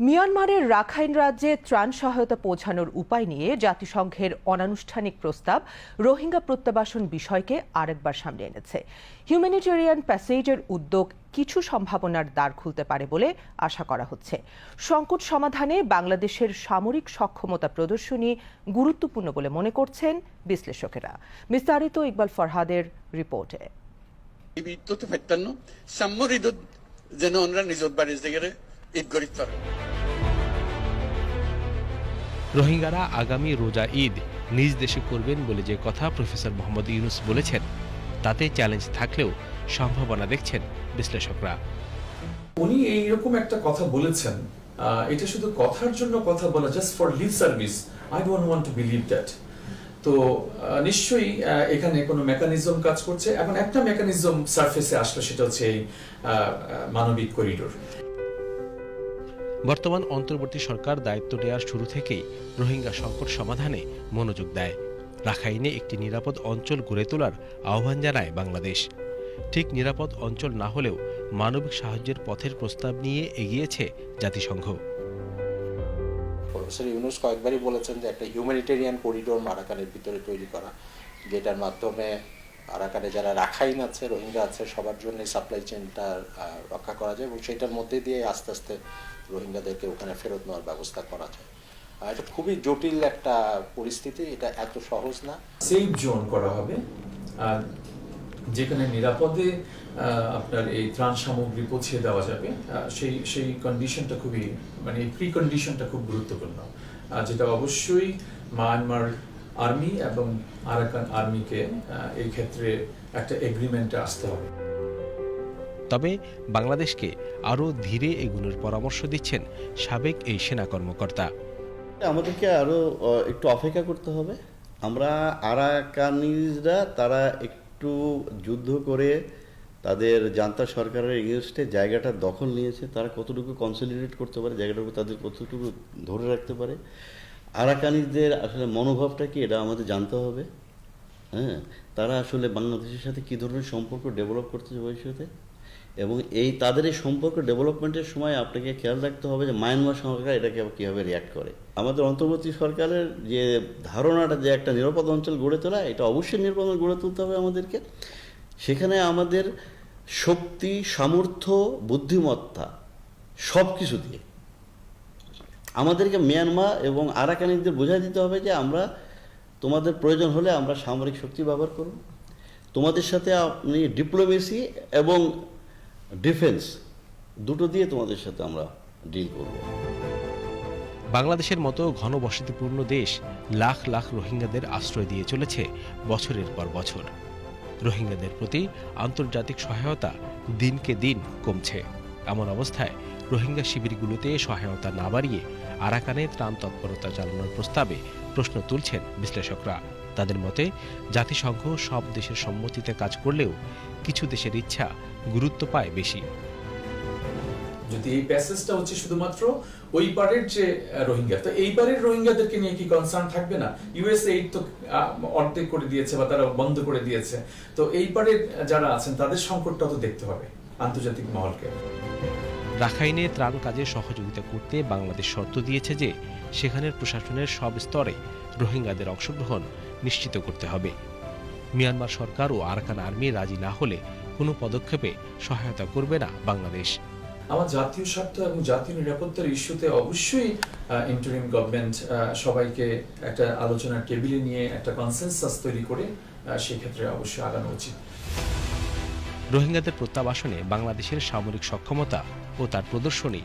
মিয়ানমারের রাখাইন রাজ্যে ত্রাণ সহায়তা পৌঁছানোর উপায় নিয়ে জাতিসংঘের অনানুষ্ঠানিক প্রস্তাব রোহিঙ্গা প্রত্যাবাসন বিষয়কে আরেকবার সামনে এনেছে। হিউম্যানিটেরিয়ান প্যাসেজের উদ্যোগ কিছু সম্ভাবনার দ্বার খুলতে পারে বলে আশা করা হচ্ছে। সংকট সমাধানে বাংলাদেশের সামরিক সক্ষমতা প্রদর্শনী গুরুত্বপূর্ণ বলে মনে করছেন বিশ্লেষকেরা। বিস্তারিত ইকবাল ফরহাদের রিপোর্টে। যেন ঈদ পারে রোহিঙ্গারা আগামী রোজা ঈদ নিজ দেশে করবেন বলে যে কথা প্রফেসর মোহাম্মদ ইউনুস বলেছেন তাতে চ্যালেঞ্জ থাকলেও সম্ভাবনা দেখছেন বিশ্লেষকরা। উনি এইরকম একটা কথা বলেছেন এটা শুধু কথার জন্য কথা বলা just for lip service I don't want to believe that তো আহ, নিশ্চয়ই এখানে কোনো মেকানিজম কাজ করছে। এখন একটা মেকানিজম সারফেসে আসলো সেটা হচ্ছে এই মানবিক করিডোর বর্তমান অন্তর্বর্তী সরকার দায়িত্ব নেওয়ার শুরু থেকেই রোহিঙ্গা সংকট সমাধানে মনোযোগ দেয়। রাখাইনে একটি নিরাপদ অঞ্চল গড়ে তোলার আহ্বান জানায় বাংলাদেশ। ঠিক নিরাপদ অঞ্চল না হলেও মানবিক সাহায্যের পথের প্রস্তাব নিয়ে এগিয়েছে জাতিসংঘ। প্রফেসর ইউনুস কয়েকবারই বলেছেন যে একটা হিউম্যানিটেরিয়ান করিডোর আরাকানের ভিতরে তৈরি করা, যেটার মাধ্যমে আরাকানে যারা রাখাইন আছে, রোহিঙ্গা আছে, সবার জন্য সাপ্লাই চেনটা রক্ষা করা যায় এবং সেটার মধ্যে দিয়ে আস্তে আস্তে রোহিঙ্গাদেরকে ওখানে ফেরত নেওয়ার ব্যবস্থা করা যায়। এটা খুবই জটিল একটা পরিস্থিতি, এটা এত সহজ না। সেফ জোন করা হবে। আর যেখানে নিরাপদে আপনার এই ত্রাণ সামগ্রী পৌঁছে দেওয়া যাবে সেই সেই কন্ডিশনটা খুবই মানে প্রি কন্ডিশনটা খুব গুরুত্বপূর্ণ। যেটা অবশ্যই মায়ানমার আর্মি এবং আরাকান আর্মিকে এই ক্ষেত্রে একটা এগ্রিমেন্টে আসতে হবে। তবে বাংলাদেশকে আরও ধীরে এগুনোর পরামর্শ দিচ্ছেন সাবেক এই সেনা কর্মকর্তা। আমাদেরকে আরও একটু অপেক্ষা করতে হবে। আমরা আরাকানিজরা তারা একটু যুদ্ধ করে তাদের জান্তা সরকারের এগেনস্টে জায়গাটা দখল নিয়েছে। তারা কতটুকু কনসলিডেট করতে পারে জায়গাটার উপর তাদের কতটুকু ধরে রাখতে পারে আরাকানিজদের আসলে মনোভাবটা কি, এটা আমাদের জানতে হবে। হ্যাঁ তারা আসলে বাংলাদেশের সাথে কী ধরনের সম্পর্ক ডেভেলপ করতেছে ভবিষ্যতে? এবং এই তাদের এই সম্পর্ক ডেভেলপমেন্টের সময় আপনাকে খেয়াল রাখতে হবে যে মায়ানমার সরকার এটাকে কীভাবে রিয়াক্ট করে। আমাদের অন্তর্বর্তী সরকারের যে ধারণাটা যে একটা নিরাপদ অঞ্চল গড়ে তোলা, এটা অবশ্যই নিরাপদ গড়ে তুলতে হবে আমাদেরকে। সেখানে আমাদের শক্তি, সামর্থ্য, বুদ্ধিমত্তা সব কিছু দিয়ে আমাদেরকে মিয়ানমার এবং আরাকানিদের বোঝাই দিতে হবে যে আমরা তোমাদের প্রয়োজন হলে আমরা সামরিক শক্তি ব্যবহার করব। তোমাদের সাথে আপনি ডিপ্লোমেসি এবং ডিফেন্স দুটো দিয়ে তোমাদের সাথে আমরা ডিল করব। বাংলাদেশের মতো ঘনবসতিপূর্ণ দেশ লাখ লাখ রোহিঙ্গাদের আশ্রয় দিয়ে চলেছে বছরের পর বছর। রোহিঙ্গাদের প্রতি আন্তর্জাতিক সহায়তা দিনকে দিন কমছে। এমন অবস্থায় রোহিঙ্গা শিবিরগুলোতে সহায়তা না বাড়িয়ে আরাকানে ত্রাণ তৎপরতা চালানোর প্রস্তাবে প্রশ্ন তুলছেন বিশ্লেষকরা। তাদের মতে, জাতিসংঘ সব দেশের সম্মতিতে কাজ করলেও কিছু দেশের ইচ্ছা গুরুত্ব পায় বেশি। যদি এই প্যাসেজটা হচ্ছে শুধুমাত্র ওই পারের যে রোহিঙ্গা, তো এই পারের রোহিঙ্গাদেরকে নিয়ে কি কনসার্ন থাকবে না? ইউএস এইড তো অর্ধেক করে দিয়েছে বা তারা বন্ধ করে দিয়েছে। তো এই পারের যারা আছেন, তাদের সংকটটা তো দেখতে হবে আন্তর্জাতিক মহলকে। রাখাইনে ত্রাণ কাজে সহযোগিতা করতে বাংলাদেশ শর্ত দিয়েছে যে সেখানের প্রশাসনের সব স্তরে রোহিঙ্গাদের অংশগ্রহণ নিশ্চিত করতে হবে। মিয়ানমার সরকার ও আরাকান আর্মি রাজি না হলে কোনো পদক্ষেপে সহায়তা করবে না বাংলাদেশ। আমার জাতীয় স্বার্থ এবং জাতীয় নিরাপত্তার ইস্যুতে অবশ্যই ইন্টারিম গভর্নমেন্ট সবাইকে একটা আলোচনার টেবিলে নিয়ে একটা কনসেনসাস তৈরি করে সেক্ষেত্রে অবশ্যই আগানো উচিত। রোহিঙ্গাদের প্রত্যাবাসনে বাংলাদেশের সামরিক সক্ষমতা ও তার প্রদর্শনী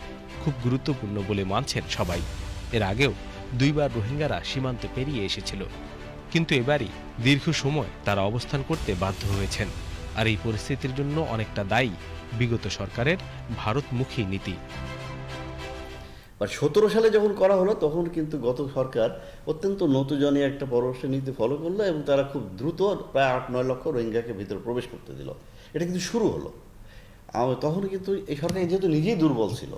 খুব গুরুত্বপূর্ণ বলে মানছেন সবাই। এর আগেও দুইবার রোহিঙ্গারা সীমান্ত পেরিয়ে এসেছিল। কিন্তু এবারই দীর্ঘ সময় তারা অবস্থান করতে বাধ্য হয়েছেন। আর এই পরিস্থিতির জন্য অনেকটা দায়ী বিগত সরকারের ভারতমুখী নীতি। সতেরো সালে যখন করা হলো, তখন কিন্তু গত সরকার অত্যন্ত নতুজনে একটা পরামর্শ নীতি ফলো করল এবং তারা খুব দ্রুত প্রায় আট নয় লক্ষ রোহিঙ্গাকে ভিতরে প্রবেশ করতে দিল। এটা কিন্তু শুরু হলো। আম- তখন কিন্তু এই সরকার যেহেতু নিজেই দুর্বল ছিল,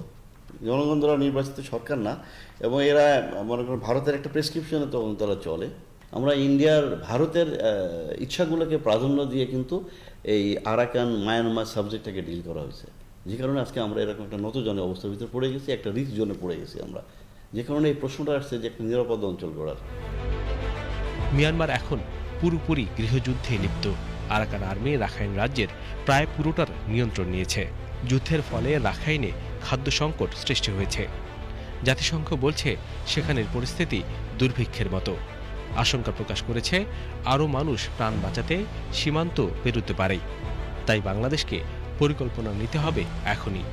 জনগণ দ্বারা নির্বাচিত সরকার না, এবং এরা, মনে করেন ভারতের একটা প্রেসক্রিপশনে তখন তারা চলে। আমরা ইন্ডিয়ার, ভারতের ইচ্ছাগুলোকে প্রাধান্য দিয়ে কিন্তু এই আরাকান, মায়ানমার সাবজেক্টটাকে ডিল করা হয়েছে। যে কারণে আজকে আমরা এরকম একটা নতজনের অবস্থার ভিতরে পড়ে গেছি, একটা রিস্ক জোনে পড়ে গেছি আমরা। যে কারণে এই প্রশ্নটা আসছে যে একটা নিরাপদ অঞ্চল গড়ার। মিয়ানমার এখন পুরোপুরি গৃহযুদ্ধে লিপ্ত। আরাকান আর্মি রাখাইন রাজ্যের প্রায় পুরোটার নিয়ন্ত্রণ নিয়েছে। যুদ্ধের ফলে রাখাইনে খাদ্য সংকট সৃষ্টি হয়েছে। জাতিসংঘ বলছে, সেখানের পরিস্থিতি দুর্ভিক্ষের মতো। আশঙ্কা প্রকাশ করেছে, আরও মানুষ প্রাণ বাঁচাতে সীমান্ত পেরোতে পারে। তাই বাংলাদেশকে পরিকল্পনা নিতে হবে এখনই।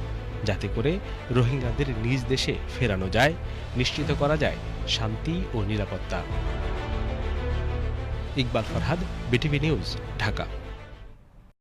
যাতে করে রোহিঙ্গাদের নিজ দেশে ফেরানো যায়, নিশ্চিত করা যায় শান্তি ও নিরাপত্তা। Iqbal Farhad BTV news Dhaka